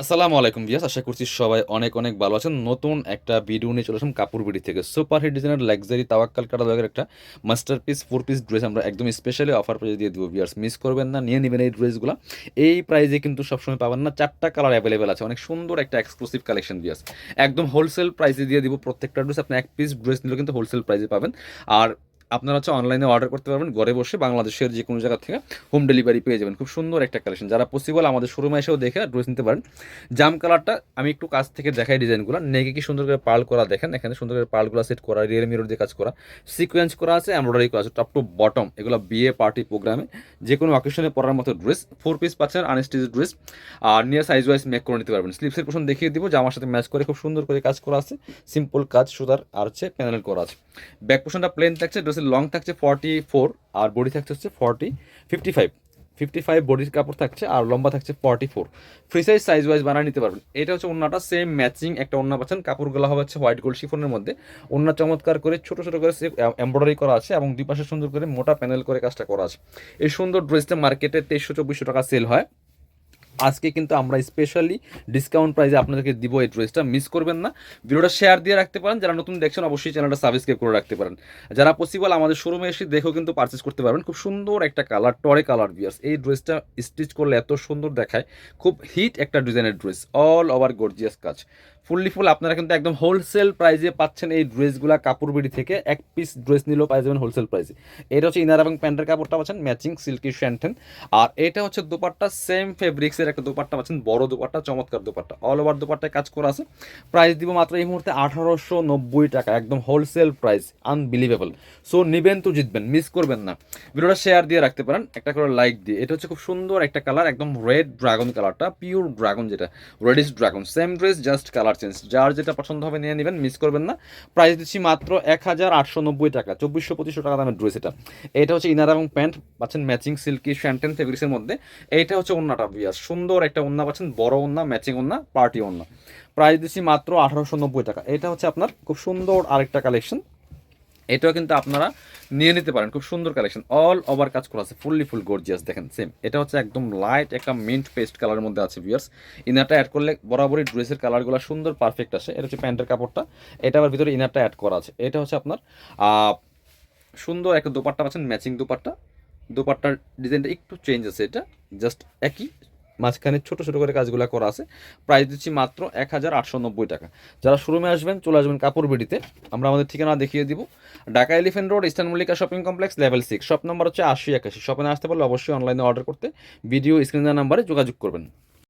আসসালামু আলাইকুম বিয়াস আশা করছি সবাই অনেক অনেক ভালো আছেন। নতুন একটা ভিডিও নিয়ে চলে আসলাম কাপড় বিড়ি থেকে। সুপার হিট ডিজাইনের লাক্সারি তাওয়াক্কাল কাটালগের একটা master piece four piece dress আমরা একদম স্পেশালি অফার প্রাইজে দিয়ে দেবো বিয়ার্স মিস করবেন না, নিয়ে নেবেন এই ড্রেসগুলো এই প্রাইজে কিন্তু সবসময় পাবেন না, চারটা কালার অ্যাভেলেবেল আছে। অনেক সুন্দর একটা এক্সক্লুসিভ কালেকশন বিয়ার্স একদম হোলসেল প্রাইসে দিয়ে দিব প্রত্যেকটা ড্রেস আপনি এক পিস ড্রেস নিলেও কিন্তু হোলসেল প্রাইসে পাবেন। আর আপনারা হচ্ছে অনলাইনে অর্ডার করতে পারবেন, ঘরে বসে বাংলাদেশের যে কোনো জায়গা থেকে হোম ডেলিভারি পেয়ে যাবেন। খুব সুন্দর একটা কালেকশন যারা পসিবল আমাদের শোরুমে এসেও দেখে ড্রেস নিতে পারেন। জাম কালারটা আমি একটু কাছ থেকে দেখাই ডিজাইনগুলো নেগে কি সুন্দর করে পার্ল করা দেখেন। এখানে সুন্দর করে পার্লগুলো সেট করা রিয়েল মিরর দিয়ে কাজ করা। সিকোয়েন্স করা আছে এমব্রয়ডারি করা আছে টপ টু বটম এগুলো বিয়ে পার্টি প্রোগ্রামে যে কোনো অকেশনে পরার মতো ড্রেস ফোর পিস পাচ্ছেন আনস্টিচ ড্রেস আর নিয়ে সাইজ ওয়াইজ মেক করে নিতে পারবেন। স্লিপসের পোশন দেখিয়ে দিব যে আমার সাথে ম্যাচ করে খুব সুন্দর করে কাজ করা আছে। সিম্পল কাজ, সুতার, আর হচ্ছে প্যানেল করা আছে। ব্যাক পোশনটা প্লেন থাকছে ড্রেসের লং থাকছে ফর্টি ফোর আর বডি থাকছে হচ্ছে forty fifty five fifty five বডির কাপড় থাকছে আর লম্বা থাকছে forty four free size size wise বানিয়ে নিতে পারবেন। এটা হচ্ছে অন্যটা সেম ম্যাচিং একটা অন্য পাচ্ছেন। কাপড়গুলো হবে হচ্ছে হোয়াইট গোল্ড শিফনের মধ্যে। অন্য চমৎকার করে ছোট ছোট করে এমব্রয়ডারি করা আছে এবং দুই পাশে সুন্দর করে মোটা প্যানেল করে কাজটা করা আছে। এই সুন্দর ড্রেসটা মার্কেটে তেইশশো, চব্বিশশো টাকা সেল হয়। আজকে কিন্তু আমরা স্পেশালি ডিসকাউন্ট প্রাইসে আপনাদেরকে দিব এই ড্রেসটা মিস করবেন না। ভিডিওটা শেয়ার দিয়ে রাখতে পারেন, যারা নতুন দেখছেন অবশ্যই চ্যানেলটা সাবস্ক্রাইব করে রাখতে পারেন। যারা পসিবল আমাদের শোরুমে এসে দেখেও কিন্তু পারচেস করতে পারবেন, খুব সুন্দর একটা কালার টরে কালার বিয়ার্স এই ড্রেসটা স্টিচ করলে এত সুন্দর দেখায়, খুব হিট একটা ডিজাইনের ড্রেস অল ওভার গর্জিয়াস কাজ। ফুললি ফুল আপনারা কিন্তু একদম হোলসেল প্রাইসে পাচ্ছেন এই ড্রেসগুলা, কাপড় বিড়ি থেকে এক পিস ড্রেস নিলেও পাই যাবেন হোলসেল প্রাইসে এটা হচ্ছে ইনার এবং প্যান্টের কাপড়টা পাচ্ছেন ম্যাচিং সিল্কি শ্যান্টেন আর এটা হচ্ছে দোপাট্টা সেম ফেব্রিক্সের একটা দোপাট্টা পাচ্ছেন, বড় দোপাট্টা, চমৎকার দোপাট্টা। অল ওভার দোপাট্টায় কাজ করা আছে। প্রাইস দিব মাত্র এই মুহূর্তে আঠারোশো নব্বই টাকা, একদম হোলসেল প্রাইস আনবিলিভেবল সো নিবেন তো, জিতবেন মিস করবেন না। ভিডিওটা শেয়ার দিয়ে রাখতে পারেন, একটা করে লাইক দিয়ে। এটা হচ্ছে খুব সুন্দর একটা কালার একদম রেড ড্রাগন কালারটা পিওর ড্রাগন যেটা reddish dragon same dress just colour change যার যেটা পছন্দ হবে নিয়ে নেবেন মিস করবেন না। প্রাইস দিচ্ছি মাত্র এক হাজার আটশো নব্বই টাকা, চব্বিশশো পঁচিশশো টাকা দামের ড্রেস এটা। এটা হচ্ছে ইনার এবং প্যান্ট পাচ্ছেন ম্যাচিং সিল্কি শ্যান্টেন ফেব্রিক্সের মধ্যে। এইটা হচ্ছে ওন্নাটা, বিয়াস। সুন্দর একটা ওন্না পাচ্ছেন, বড় ওন্না ম্যাচিং ওন্না পার্টি ওন্না। প্রাইস দিচ্ছি মাত্র আঠারোশো নব্বই টাকা। এটা হচ্ছে আপনার খুব সুন্দর আরেকটা কালেকশন এটাও কিন্তু আপনারা নিয়ে নিতে পারেন। খুব সুন্দর কালেকশন অল ওভার কাজ করা আছে ফুললি ফুল গর্জিয়াস দেখেন সেম এটা হচ্ছে একদম লাইট একটা মিন্ট পেস্ট কালারের মধ্যে আছে ভিউয়ার্স ইনারটা অ্যাড করলে বরাবরই ড্রেসের কালারগুলো সুন্দর পারফেক্ট আসে। এটা হচ্ছে প্যান্টের কাপড়টা। এটা আবার ভিতরে ইনারটা অ্যাড করা আছে। এটা হচ্ছে আপনার সুন্দর একটা দোপাট্টা পাচ্ছেন ম্যাচিং দোপাট্টা। দোপাট্টার ডিজাইনটা একটু চেঞ্জ আছে এটা। জাস্ট একই মাঝখানে ছোট ছোট করে কাজগুলো করা আছে। প্রাইস দিচ্ছি মাত্র এক হাজার আটশো নব্বই টাকা। যারা শোরুমে আসবেন, চলে আসবেন কাপড় বেডিতে। আমরা আমাদের ঠিকানা দেখিয়ে দিব। Dhaka Elephant Road Eastern Mallika shopping complex level six shop number হচ্ছে আশি একাশি। শপে আসতে পারলে অবশ্যই অনলাইনে অর্ডার করতে। ভিডিও স্ক্রিনের নাম্বারে যোগাযোগ করবেন।